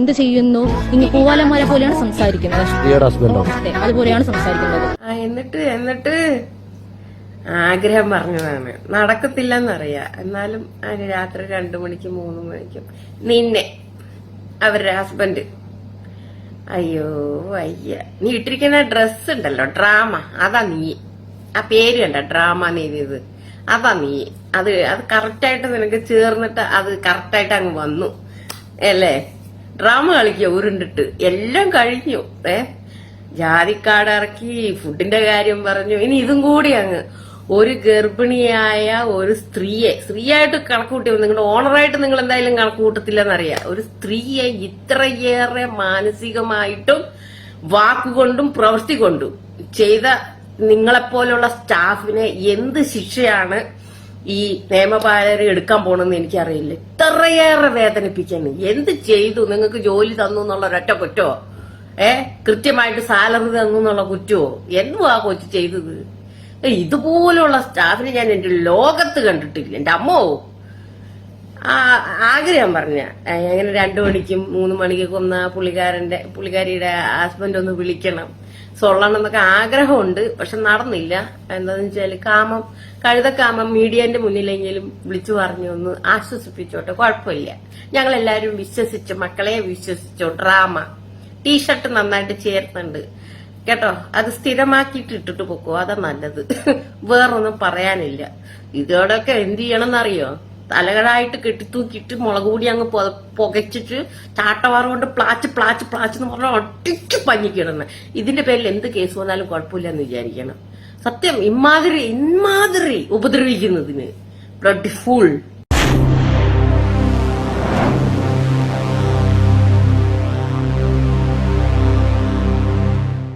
എന്ത് ചെയ്യുന്നു? ഇങ്ങ് പൂവാലന്മാരെ പോലെയാണ് സംസാരിക്കുന്നത്. ഹസ്ബൻഡോ? അതുപോലെയാണ് സംസാരിക്കുന്നത്. എന്നിട്ട് എന്നിട്ട് ആഗ്രഹം പറഞ്ഞതാണ്. നടക്കത്തില്ലെന്നറിയാം. എന്നാലും അതിന് രാത്രി രണ്ടു മണിക്കും മൂന്ന് മണിക്കും. നിന്നെ അവരുടെ ഹസ്ബൻഡ്. അയ്യോ അയ്യ നീ ഇട്ടിരിക്കുന്ന ഡ്രസ് ഉണ്ടല്ലോ ഡ്രാമ. അതാ നീ. ആ പേര് കണ്ട ഡ്രാമ നീതിയത് എഴുതിയത് അതാ നീ. അത് അത് കറക്റ്റായിട്ട് നിനക്ക് ചേർന്നിട്ട് അത് കറക്റ്റായിട്ട് അങ്ങ് വന്നു. അല്ലേ? ഡ്രാമ കളിക്കുക ഉരുണ്ടിട്ട്. എല്ലാം കഴിഞ്ഞു. ഏ? ജാതിക്കാട് ഇറക്കി ഫുഡിന്റെ കാര്യം പറഞ്ഞു. ഇനി ഇതും കൂടി അങ്ങ്. ഒരു ഗർഭിണിയായ ഒരു സ്ത്രീയെ സ്ത്രീയായിട്ട് കണക്ക് കൂട്ടി നിങ്ങളുടെ ഓണറായിട്ട് നിങ്ങൾ എന്തായാലും കണക്ക് കൂട്ടത്തില്ലെന്നറിയാം ഒരു സ്ത്രീയെ ഇത്രയേറെ മാനസികമായിട്ടും വാക്കുകൊണ്ടും പ്രവൃത്തി കൊണ്ടും ചെയ്ത നിങ്ങളെപ്പോലുള്ള സ്റ്റാഫിനെ എന്ത് ശിക്ഷയാണ് ഈ നിയമപാലകർ എടുക്കാൻ പോണെന്ന് എനിക്കറിയില്ല. ഇത്രയേറെ വേദനിപ്പിക്കാൻ. എന്ത് ചെയ്തു? നിങ്ങൾക്ക് ജോലി തന്നു എന്നുള്ള ഒരൊറ്റ കുറ്റോ? ഏ? കൃത്യമായിട്ട് സാലറി തന്നു എന്നുള്ള കുറ്റോ? എന്തുവാ കൊച്ചു ചെയ്തത്? ഇതുപോലുള്ള സ്റ്റാഫിനെ ഞാൻ എന്റെ ലോകത്ത് കണ്ടിട്ടില്ല. എന്റെ അമ്മോ? ആഗ്രഹം പറഞ്ഞ. അങ്ങനെ രണ്ടു മണിക്കും മൂന്ന് മണിക്കൊക്കെ ഒന്ന് പുള്ളിക്കാരന്റെ പുള്ളിക്കാരിയുടെ ഹസ്ബൻഡ് ഒന്ന് വിളിക്കണം. സൊള്ളണം എന്നൊക്കെ ആഗ്രഹമുണ്ട് പക്ഷെ നടന്നില്ല. എന്താന്ന് വെച്ചാൽ കാമം കഴുതക്കാമം മീഡിയന്റെ മുന്നിലെങ്കിലും വിളിച്ചു പറഞ്ഞു ഒന്ന് ആശ്വസിപ്പിച്ചോട്ടെ കുഴപ്പമില്ല. ഞങ്ങൾ എല്ലാവരും വിശ്വസിച്ചു മക്കളെ വിശ്വസിച്ചു ഡ്രാമ ടീഷർട്ട് നന്നായിട്ട് ചേർത്തുണ്ട്. കേട്ടോ? അത് സ്ഥിരമാക്കിയിട്ട് ഇട്ടിട്ട് പൊക്കോ അതാ നല്ലത്. വേറൊന്നും പറയാനില്ല. ഇതോടൊക്കെ എന്ത് ചെയ്യണമെന്നറിയോ? തലകളായിട്ട് കെട്ടിത്തൂക്കിയിട്ട് മുളക് കൂടി അങ്ങ് പുകച്ചിട്ട് ചാട്ടവാറ കൊണ്ട് പ്ലാച്ച് പ്ലാച്ച് പ്ലാച്ച് എന്ന് പറഞ്ഞാൽ ഒട്ടിച്ച് പഞ്ഞിക്കിടന്ന്. ഇതിന്റെ പേരിൽ എന്ത് കേസ് വന്നാലും കുഴപ്പമില്ല എന്ന് വിചാരിക്കണം. സത്യം ഇമ്മാതിരി ഇമ്മാതിരി ഉപദ്രവിക്കുന്നതിന്. Blood full